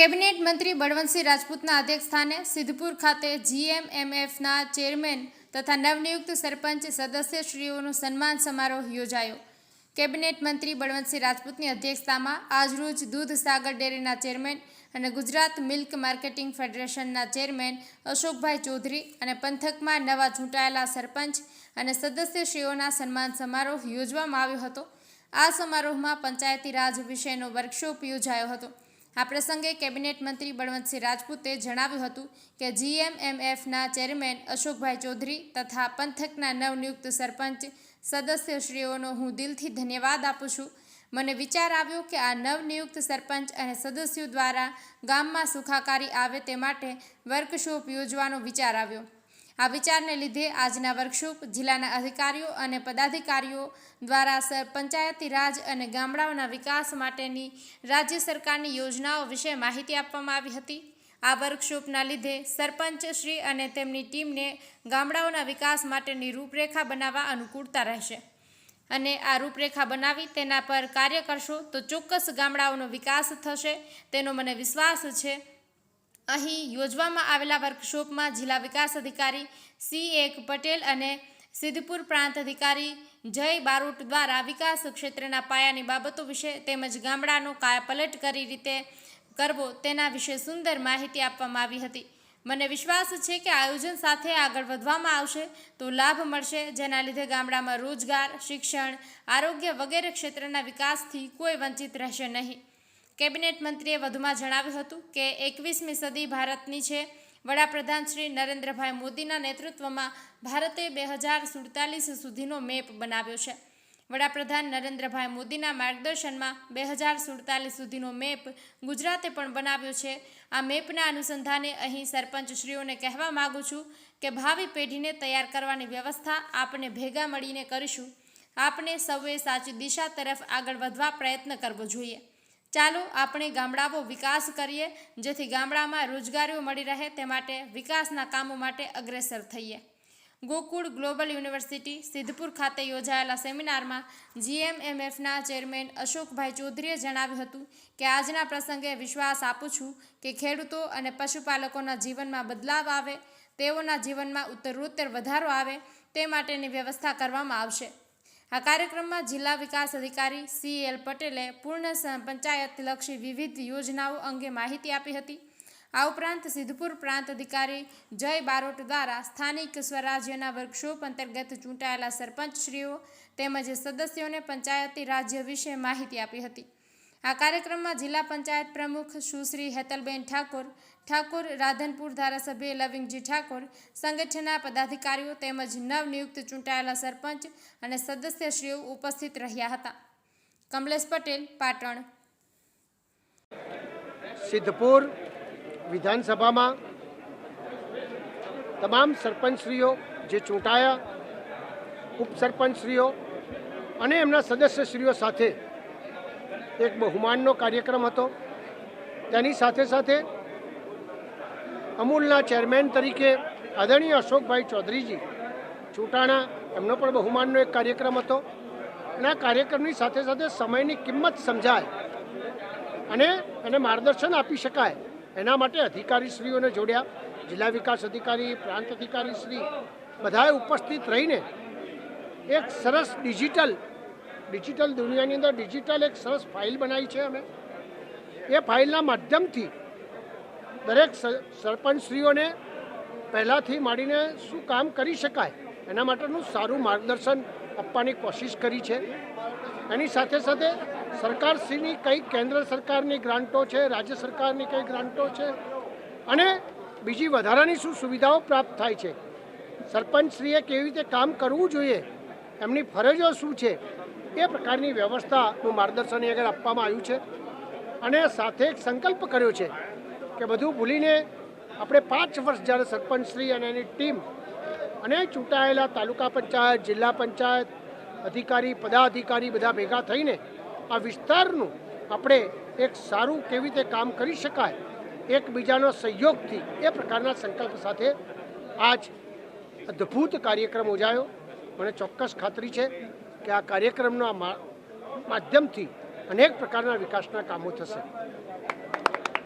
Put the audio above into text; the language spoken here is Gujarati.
કેબિનેટ મંત્રી બળવંતસિંહ રાજપૂતના અધ્યક્ષસ્થાને સિદ્ધપુર ખાતે જીએમએમએફના ચેરમેન તથા નવનિયુક્ત સરપંચ સદસ્યશ્રીઓનો સન્માન સમારોહ યોજાયો. કેબિનેટ મંત્રી બળવંતસિંહ રાજપૂતની અધ્યક્ષતામાં આજરોજ દૂધ સાગર ડેરીના ચેરમેન અને ગુજરાત મિલ્ક માર્કેટિંગ ફેડરેશનના ચેરમેન અશોકભાઈ ચૌધરી અને પંથકમાં નવા ચૂંટાયેલા સરપંચ અને સદસ્યશ્રીઓના સન્માન સમારોહ યોજવામાં આવ્યો હતો. આ સમારોહમાં પંચાયતી રાજ વિષયનો વર્કશોપ યોજાયો હતો. આ પ્રસંગે કેબિનેટ મંત્રી બળવંતસિંહ રાજપૂતે જણાવ્યું હતું કે જીએમએમએફના ચેરમેન અશોકભાઈ ચૌધરી તથા પંથકના નવનિયુક્ત સરપંચ સદસ્યશ્રીઓનો હું દિલથી ધન્યવાદ આપું છું. મને વિચાર આવ્યો કે આ નવનિયુક્ત સરપંચ અને સદસ્યો દ્વારા ગામમાં સુખાકારી આવે તે માટે વર્કશોપ યોજવાનો વિચાર આવ્યો. આ વિચારને લીધે આજના વર્કશોપ જિલ્લાના અધિકારીઓ અને પદાધિકારીઓ દ્વારા પંચાયતી રાજ અને ગામડાઓના વિકાસ માટેની રાજ્ય સરકારની યોજનાઓ વિશે માહિતી આપવામાં આવી હતી. આ વર્કશોપના લીધે સરપંચશ્રી અને તેમની ટીમને ગામડાઓના વિકાસ માટેની રૂપરેખા બનાવવા અનુકૂળતા રહેશે. અને આ રૂપરેખા બનાવી તેના પર કાર્ય કરશો તો ચોક્કસ ગામડાઓનો વિકાસ થશે. તેનો મને વિશ્વાસ છે અહીં યોજવામાં આવેલા વર્કશોપમાં જિલ્લા વિકાસ અધિકારી સી. એક. પટેલ અને સિદ્ધપુર પ્રાંત અધિકારી જય બારોટ દ્વારા વિકાસ ક્ષેત્રના પાયાની બાબતો વિશે તેમજ ગામડાનો કાયાપલટ કરી રીતે કરવો તેના વિશે સુંદર માહિતી આપવામાં આવી હતી. મને વિશ્વાસ છે કે આયોજન સાથે આગળ વધવામાં આવશે તો લાભ મળશે, જેના લીધે ગામડામાં રોજગાર, શિક્ષણ, આરોગ્ય વગેરે ક્ષેત્રના વિકાસથી કોઈ વંચિત રહેશે નહીં. કેબિનેટ મંત્રીએ વધુમાં જણાવ્યું હતું કે એકવીસમી સદી ભારતની છે. વડાપ્રધાન શ્રી નરેન્દ્રભાઈ મોદીના નેતૃત્વમાં ભારતે બે હજાર સુડતાલીસ સુધીનો મેપ બનાવ્યો છે. વડાપ્રધાન નરેન્દ્રભાઈ મોદીના માર્ગદર્શનમાં બે હજાર સુડતાલીસ સુધીનો મેપ ગુજરાતે પણ બનાવ્યો છે. આ મેપના અનુસંધાને અહીં સરપંચશ્રીઓને કહેવા માગું છું કે ભાવિ પેઢીને તૈયાર કરવાની વ્યવસ્થા આપણે ભેગા મળીને કરીશું. આપણે સૌએ સાચી દિશા તરફ આગળ વધવા પ્રયત્ન કરવો જોઈએ. ચાલો આપણે ગામડાઓ વિકાસ કરીએ, જેથી ગામડામાં રોજગારીઓ મળી રહે તે માટે વિકાસના કામો માટે અગ્રેસર થઈએ. ગોકુળ ગ્લોબલ યુનિવર્સિટી, સિદ્ધપુર ખાતે યોજાયેલા સેમિનારમાં જીએમએમએફના ચેરમેન અશોકભાઈ ચૌધરીએ જણાવ્યું હતું કે આજના પ્રસંગે વિશ્વાસ આપું છું કે ખેડૂતો અને પશુપાલકોના જીવનમાં બદલાવ આવે, તેઓના જીવનમાં ઉત્તરોત્તર વધારો આવે, તે માટેની વ્યવસ્થા કરવામાં આવશે. આ કાર્યક્રમમાં જિલ્લા વિકાસ અધિકારી સી એલ પટેલે પૂર્ણ પંચાયતલક્ષી વિવિધ યોજનાઓ અંગે માહિતી આપી હતી. આ ઉપરાંત સિદ્ધપુર પ્રાંત અધિકારી જય બારોટ દ્વારા સ્થાનિક સ્વરાજ્યના વર્કશોપ અંતર્ગત ચૂંટાયેલા સરપંચશ્રીઓ તેમજ સદસ્યોને પંચાયતી રાજ્ય વિશે માહિતી આપી હતી. આ કાર્યક્રમમાં જિલ્લા પંચાયત પ્રમુખ સુશ્રી હેતલબેન ઠાકોર ઠાકોર રાધનપુર ધારાસભ્ય લવિંગજી ઠાકોર, સંગઠનના પદાધિકારીઓ તેમજ નવનિયુક્ત ચૂંટાયેલા સરપંચ અને સદસ્યશ્રીઓ ઉપસ્થિત રહ્યા હતા. કમલેશ પટેલ, પાટણ. સિદ્ધપુર વિધાનસભામાં તમામ સરપંચશ્રીઓ જે ચૂંટાયા, ઉપસરપંચશ્રીઓ અને એમના સદસ્યશ્રીઓ સાથે એક બહુમાનનો કાર્યક્રમ હતો. તેની સાથે સાથે અમૂલના ચેરમેન તરીકે આદરણીય અશોકભાઈ ચૌધરીજી ચૂંટાણા, એમનો પણ બહુમાનનો એક કાર્યક્રમ હતો. અને આ કાર્યક્રમની સાથે સાથે સમયની કિંમત સમજાય અને એને માર્ગદર્શન આપી શકાય એના માટે અધિકારીશ્રીઓને જોડ્યા. જિલ્લા વિકાસ અધિકારી, પ્રાંત અધિકારી શ્રી બધાએ ઉપસ્થિત રહીને એક સરસ ડિજિટલ ડિજિટલ દુનિયાની અંદર ડિજિટલ એક સરસ ફાઇલ બનાવી છે અમે. એ ફાઇલના માધ્યમથી દરેક સરપંચશ્રીઓને પહેલાંથી માંડીને શું કામ કરી શકાય એના માટેનું સારું માર્ગદર્શન આપવાની કોશિશ કરી છે. એની સાથે સાથે સરકારશ્રીની કઈ કેન્દ્ર સરકારની ગ્રાન્ટો છે, રાજ્ય સરકારની કઈ ગ્રાન્ટો છે અને બીજી વધારાની શું સુવિધાઓ પ્રાપ્ત થાય છે. સરપંચશ્રીએ કેવી રીતે કામ કરવું જોઈએ, એમની ફરજો શું છે એ પ્રકારની વ્યવસ્થાનું માર્ગદર્શન આગળ આપવામાં આવ્યું છે. અને સાથે એક સંકલ્પ કર્યો છે કે બધું ભૂલીને આપણે પાંચ વર્ષ જ્યારે સરપંચશ્રી અને એની ટીમ અને ચૂંટાયેલા તાલુકા પંચાયત, જિલ્લા પંચાયત, અધિકારી, પદાધિકારી બધા ભેગા થઈને આ વિસ્તારનું આપણે એક સારું કેવી રીતે કામ કરી શકાય, એકબીજાનો સહયોગથી એ પ્રકારના સંકલ્પ સાથે આજ અદ્ભુત કાર્યક્રમ યોજાયો. મને ચોક્કસ ખાતરી છે. કે આ કાર્યક્રમના માધ્યમથી અનેક પ્રકારના વિકાસના કામો થશે.